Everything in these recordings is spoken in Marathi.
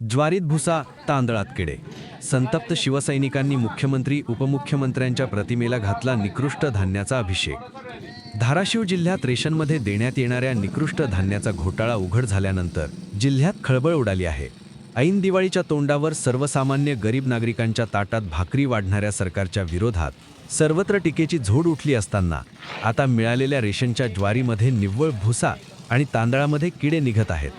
ज्वारीत भुसा तांदळात किडे. संतप्त शिवसैनिकांनी मुख्यमंत्री उपमुख्यमंत्र्यांच्या प्रतिमेला घातला निकृष्ट धान्याचा अभिषेक. धाराशिव जिल्ह्यात रेशनमध्ये देण्यात येणाऱ्या निकृष्ट धान्याचा घोटाळा उघड झाल्यानंतर जिल्ह्यात खळबळ उडाली आहे. ऐन दिवाळीच्या तोंडावर सर्वसामान्य गरीब नागरिकांच्या ताटात भाकरी वाढणाऱ्या सरकारच्या विरोधात सर्वत्र टीकेची झोड उठली असताना आता मिळालेल्या रेशनच्या ज्वारीमध्ये निव्वळ भुसा आणि तांदळामध्ये किडे निघत आहेत.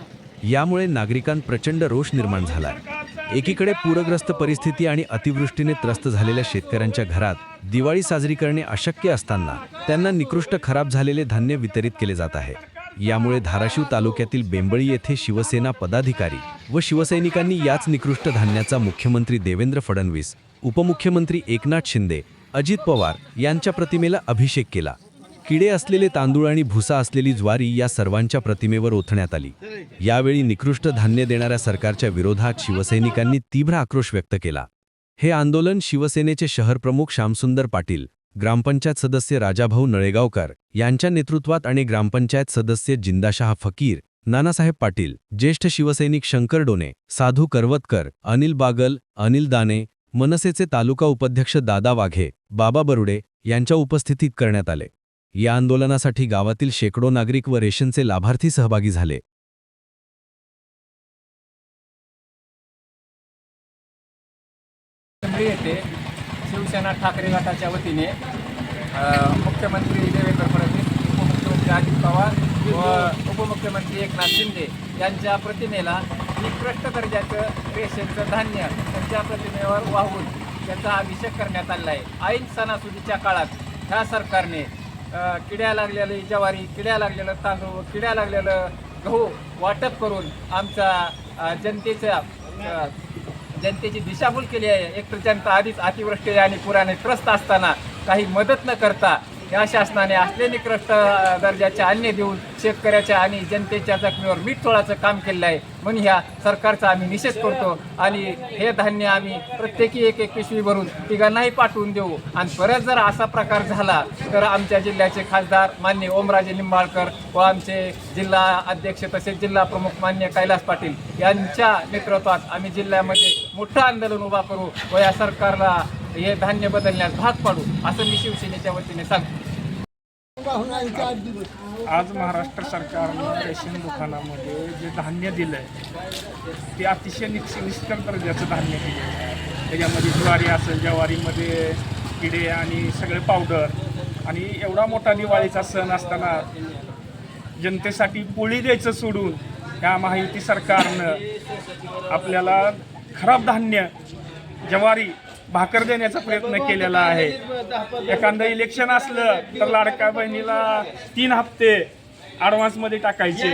यामुळे नागरिकांत प्रचंड रोष निर्माण झालाय एकीकडे पूरग्रस्त परिस्थिती आणि अतिवृष्टीने त्रस्त झालेल्या शेतकऱ्यांच्या घरात दिवाळी साजरी करणे अशक्य असताना त्यांना निकृष्ट खराब झालेले धान्य वितरित केले जात आहे. यामुळे धाराशिव तालुक्यातील बेंबळी येथे शिवसेना पदाधिकारी व शिवसैनिकांनी याच निकृष्ट धान्याचा मुख्यमंत्री देवेंद्र फडणवीस उपमुख्यमंत्री एकनाथ शिंदे अजित पवार यांच्या प्रतिमेला अभिषेक केला. किडे असलेले तांदूळ आणि भुसा असलेली ज्वारी या सर्वांच्या प्रतिमेवर ओथण्यात आली. यावेळी निकृष्ट धान्य देणाऱ्या सरकारच्या विरोधात शिवसैनिकांनी तीव्र आक्रोश व्यक्त केला. हे आंदोलन शिवसेनेचे शहरप्रमुख श्यामसुंदर पाटील ग्रामपंचायत सदस्य राजाभाऊ नळेगावकर यांच्या नेतृत्वात आणि ग्रामपंचायत सदस्य जिंदाशाह फकीर नानासाहेब पाटील ज्येष्ठ शिवसैनिक शंकर डोने साधू करवतकर अनिल बागल अनिल दाने मनसेचे तालुका उपाध्यक्ष दादा वाघे बाबा बरुडे यांच्या उपस्थितीत करण्यात आले. या आंदोलनासाठी गावातील शेकडो नागरिक व रेशनचे लाभार्थी सहभागी झाले. येथे शिवसेना ठाकरे गटाच्या वतीने मुख्यमंत्री देवेंद्र फडणवीस उपमुख्यमंत्री अजित पवार व उपमुख्यमंत्री एकनाथ शिंदे यांच्या प्रतिमेला निकृष्ट दर्जाचं रेशनचं धान्य त्यांच्या प्रतिमेवर वाहून त्याचा अभिषेक करण्यात आलेला आहे. ऐन सणासुदीच्या काळात ह्या सरकारने किड्या लागलेली ज्वारी किड्या लागलेलं तांदूळ किड्या लागलेलं गहू वाटप करून आमचा जनतेच्या जनतेची दिशाभूल केली आहे. एकतर जनता आधीच अतिवृष्टी आणि पुराने त्रस्त असताना काही मदत न करता या शासनाने असले निकृष्ट दर्जाचे अन्य देऊन शेतकऱ्याच्या आणि जनतेच्या जखमीवर मीठ तोळाचं काम केलेलं आहे. म्हणून ह्या सरकारचा आम्ही निषेध करतो आणि हे धान्य आम्ही प्रत्येकी एक एक पिशवी भरून तिघांनाही पाठवून देऊ. आणि परत जर असा प्रकार झाला तर आमच्या जिल्ह्याचे खासदार मान्य ओमराजे निंबाळकर व आमचे जिल्हा अध्यक्ष तसेच जिल्हा प्रमुख मान्य कैलास पाटील यांच्या नेतृत्वात आम्ही जिल्ह्यामध्ये मोठं आंदोलन उभा करू व या सरकारला हे धान्य बदलण्यास भाग पाडू असं मी शिवसेनेच्या वतीने सांगतो. आज महाराष्ट्र सरकारनं रेशन दुकानामध्ये जे धान्य दिलं आहे ते अतिशय निक्ष निष्कर दर्जाचं धान्य दिलं आहे त्याच्यामध्ये ज्वारी असेल ज्वारीमध्ये किडे आणि सगळे पावडर आणि एवढा मोठा दिवाळीचा सण असताना जनतेसाठी पोळी द्यायचं सोडून या महायुती सरकारनं आपल्याला खराब धान्य ज्वारी भाकर देण्याचा प्रयत्न केलेला आहे. एखादं इलेक्शन असलं तर लाडक्या बहिणीला तीन हप्ते ॲडव्हान्समध्ये टाकायचे.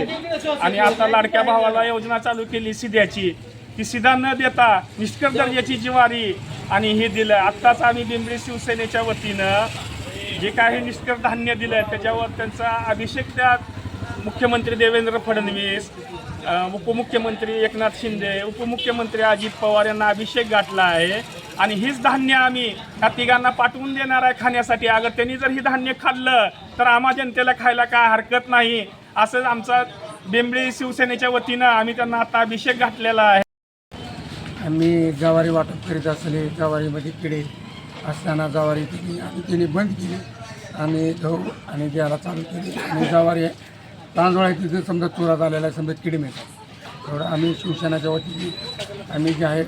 आणि आता लाडक्या भावाला योजना चालू केली सिध्याची ती सिधा न देता निष्कर दर्जाची ज्वारी आणि हे दिलं. आत्ताच आम्ही बिंबरी शिवसेनेच्या वतीनं जे काही निष्कर धान्य दिलं त्याच्यावर त्यांचा अभिषेक त्या मुख्यमंत्री देवेंद्र फडणवीस उपमुख्यमंत्री एकनाथ शिंदे उपमुख्यमंत्री अजित पवार यांना अभिषेक गाठला आहे. आणि हीच धान्य आम्ही त्या तिघांना पाठवून देणार आहे खाण्यासाठी. अगर त्यांनी जर ही धान्य खाल्लं तर आम्हा जनतेला खायला काय हरकत नाही. असं आमचा बेंबळी शिवसेनेच्या वतीनं आम्ही त्यांना आता अभिषेक घातलेला आहे. आम्ही जवारी वाटप करीत असले जवारीमध्ये किडे असताना जवारी केली आणि तिने बंद केली. आणि गहू आणि द्यायला चालू केली. आणि जवारी तांदूळाची जर समजा चुरा झालेला आहे समजा किडी मिळतात तेवढं आम्ही शिवसेनाच्या वतीने आम्ही जे आहे